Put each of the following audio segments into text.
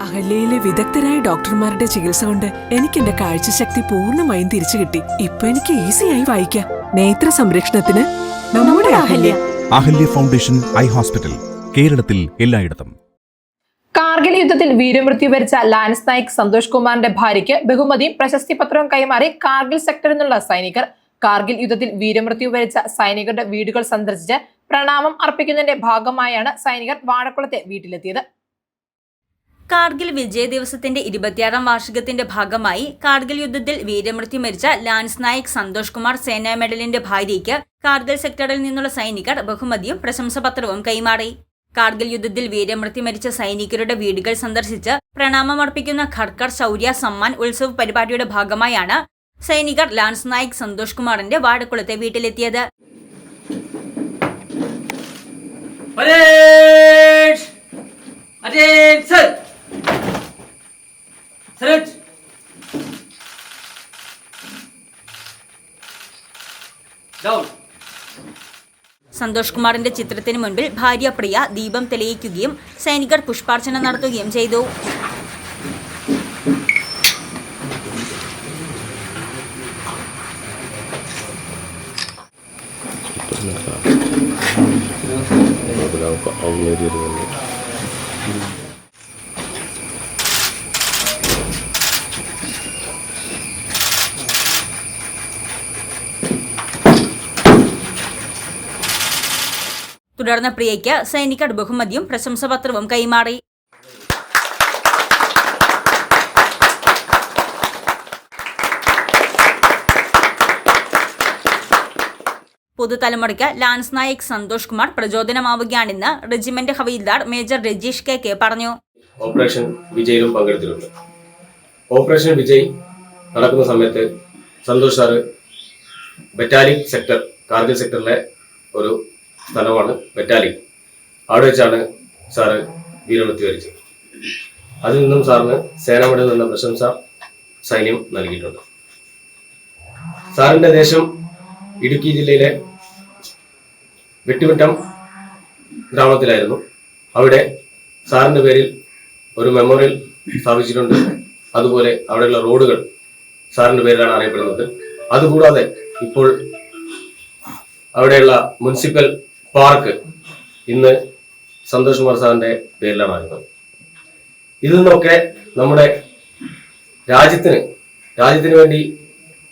അഹല്യയിലെ വിദഗ്ധരായ ഡോക്ടർമാരുടെ ചികിത്സ കൊണ്ട് എനിക്ക് എന്റെ കാഴ്ചശക്തി പൂർണമായും തിരിച്ചു കിട്ടി. ഇപ്പൊ എനിക്ക് ഈസിയായി വായിക്കാം. നേത്ര സംരക്ഷണത്തിന് നമ്മുടെ Ahalya. Ahalya foundation eye hospital കേരളത്തിൽ എല്ലായിടത്തും. കാർഗിൽ യുദ്ധത്തിൽ വീരമൃത്യു വരിച്ച ലാൻസ് നായിക് സന്തോഷ് കുമാറിന്റെ ഭാര്യയ്ക്ക് ബഹുമതിയും പ്രശസ്തി പത്രവും കൈമാറി കാർഗിൽ സെക്ടറിൽ നിന്നുള്ള സൈനികർ. കാർഗിൽ യുദ്ധത്തിൽ വീരമൃത്യു വരിച്ച സൈനികരുടെ വീടുകൾ സന്ദർശിച്ച് പ്രണാമം അർപ്പിക്കുന്നതിന്റെ ഭാഗമായാണ് സൈനികർ വാഴക്കുളത്തെ വീട്ടിലെത്തിയത്. കാർഗിൽ വിജയ ദിവസത്തിന്റെ ഇരുപത്തിയാറാം വാർഷികത്തിന്റെ ഭാഗമായി കാർഗിൽ യുദ്ധത്തിൽ വീരമൃത്യു മരിച്ച ലാൻസ് നായിക് സന്തോഷ് കുമാർ സേനാ മെഡലിന്റെ ഭാര്യയ്ക്ക് കാർഗിൽ സെക്ടറിൽ നിന്നുള്ള സൈനികർ ബഹുമതിയും പ്രശംസപത്രവും കൈമാറി. കാർഗിൽ യുദ്ധത്തിൽ വീരമൃത്യു മരിച്ച സൈനികരുടെ വീടുകൾ സന്ദർശിച്ച് പ്രണാമമർപ്പിക്കുന്ന ഖർക്കർ ശൗര്യ സമ്മാൻ ഉത്സവ് പരിപാടിയുടെ ഭാഗമായാണ് സൈനികർ ലാൻസ് നായിക് സന്തോഷ് കുമാറിന്റെ വാഴക്കുളത്തെ വീട്ടിലെത്തിയത്! സന്തോഷ് കുമാറിന്റെ ചിത്രത്തിന് മുൻപിൽ ഭാര്യ പ്രിയ ദീപം തെളിയിക്കുകയും സൈനികർ പുഷ്പാർച്ചന നടത്തുകയും ചെയ്തു തുടർന്ന് പ്രിയയ്ക്ക് സൈനിക ബഹുമതിയും പ്രശംസപത്രവും കൈമാറി. പുതുതലമുറയ്ക്ക് lance Naik Santhosh Kumar പ്രചോദനമാവുകയാണെന്ന് regiment Havildar major Rajeesh K K പറഞ്ഞു. ഓപ്പറേഷൻ വിജയിലും പങ്കെടുത്തിട്ടുണ്ട്. ഓപ്പറേഷൻ വിജയ് നടക്കുന്ന സമയത്ത് സന്തോഷ് സാറ് ബറ്റാലിക് സെക്ടർ കാർഗിൽ സെക്ടറിലെ ഒരു സ്ഥലമാണ് ബറ്റാലിക് അവിടെ വെച്ചാണ് സാറ് വീരമൃത്യു വരിച്ചത്. അതിൽ നിന്നും സാറിന് സേനാമടയിൽ നിന്ന പ്രശംസ സൈന്യം നൽകിയിട്ടുണ്ട്. സാറിന്റെ ദേശം ഇടുക്കി ജില്ലയിലെ വെട്ടിമുറ്റം ഗ്രാമത്തിലായിരുന്നു. അവിടെ സാറിന്റെ പേരിൽ ഒരു മെമ്മോറിയൽ സ്ഥാപിച്ചിട്ടുണ്ട്. അതുപോലെ അവിടെയുള്ള റോഡുകൾ സാറിന്റെ പേരിലാണ് അറിയപ്പെടുന്നത്. അതുകൂടാതെ ഇപ്പോൾ അവിടെയുള്ള മുനിസിപ്പൽ പാർക്ക്. ഇന്ന് സന്തോഷ് കുമാർ സാറിന്റെ പേരിലാണ് ആയിരുന്നത് ഇതിൽ നിന്നൊക്കെ നമ്മുടെ രാജ്യത്തിന് രാജ്യത്തിന് വേണ്ടി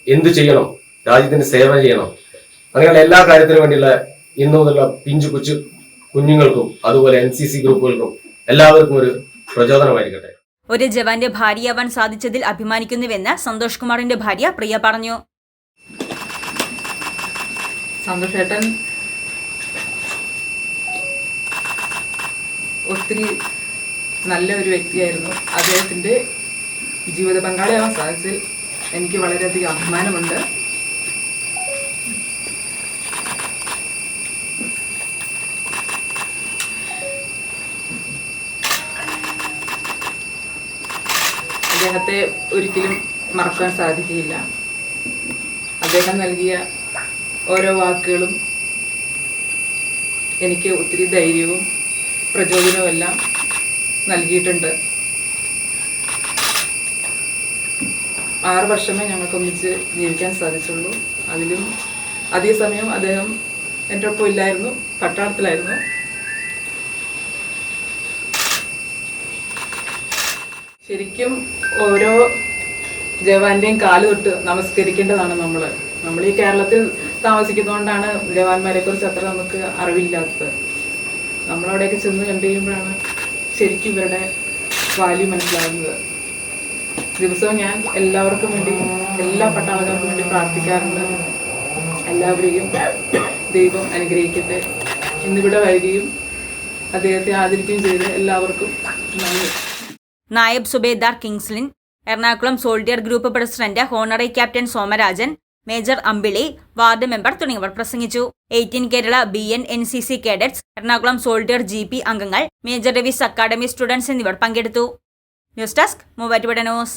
എന്തു ചെയ്യണം രാജ്യത്തിന് സേവ ചെയ്യണം അങ്ങനെയുള്ള എല്ലാ കാര്യത്തിനും വേണ്ടിയുള്ള ഇന്നു മുതലുള്ള പിഞ്ചു കൊച്ചു കുഞ്ഞുങ്ങൾക്കും അതുപോലെ എൻ സി സി ഗ്രൂപ്പുകൾക്കും എല്ലാവർക്കും ഒരു പ്രചോദനമായിരിക്കട്ടെ. ഒരു ജവാന്റെ ഭാര്യയാവാൻ സാധിച്ചതിൽ അഭിമാനിക്കുന്നുവെന്ന് സന്തോഷ് കുമാറിന്റെ ഭാര്യ പ്രിയ പറഞ്ഞു. സന്തോഷേട്ടൻ ഒത്തിരി നല്ല ഒരു വ്യക്തിയായിരുന്നു. അദ്ദേഹത്തിന്റെ ജീവിത പങ്കാളിയാവാൻ സാധിച്ചതിൽ എനിക്ക് വളരെയധികം അഭിമാനമുണ്ട്. അദ്ദേഹത്തെ ഒരിക്കലും മറക്കാൻ സാധിക്കുകയില്ല. അദ്ദേഹം നൽകിയ ഓരോ വാക്കുകളും എനിക്ക് ഒത്തിരി ധൈര്യവും പ്രചോദനവും നൽകിയിട്ടുണ്ട്. ആറ് വർഷമേ ഞങ്ങൾക്ക് ഒന്നിച്ച് ജീവിക്കാൻ സാധിച്ചുള്ളൂ. അതിലും അതേ സമയം അദ്ദേഹം എന്റെ ഒപ്പം ഇല്ലായിരുന്നു പട്ടാളത്തിലായിരുന്നു. ശരിക്കും ഓരോ ജവാന്റെയും കാൽ തൊട്ട് നമസ്കരിക്കേണ്ടതാണ് നമ്മൾ നമ്മൾ ഈ കേരളത്തിൽ താമസിക്കുന്നതുകൊണ്ടാണ് ജവാന്മാരെ കുറിച്ച് അത്ര നമുക്ക് അറിവില്ലാത്തത്. നമ്മളവിടെയൊക്കെ ചെന്ന് കണ്ടു കഴിയുമ്പോഴാണ് ശരിക്കും ഇവരുടെ വാല്യൂ മനസ്സിലാകുന്നത് ദിവസവും ഞാൻ എല്ലാവർക്കും വേണ്ടി എല്ലാ പട്ടാളക്കാർക്കും വേണ്ടി പ്രാർത്ഥിക്കാറുണ്ട്. എല്ലാവരെയും ദൈവം അനുഗ്രഹിക്കട്ടെ. ഇന്നിവിടെ വരികയും അദ്ദേഹത്തെ ആദരിക്കുകയും ചെയ്ത് എല്ലാവർക്കും നന്ദി. Naib Subedar Kingslin Ernakulam soldier group president honorary captain Somarajan major Ambili ward member തുടങ്ങിയവർ പ്രസംഗിച്ചു. Eighteen Kerala B N N C C cadets Ernakulam soldier G P അംഗങ്ങൾ മേജർ രവീസ് അക്കാദമി സ്റ്റുഡൻസ് എന്നിവർ പങ്കെടുത്തു. News desk Muvattupuzha news.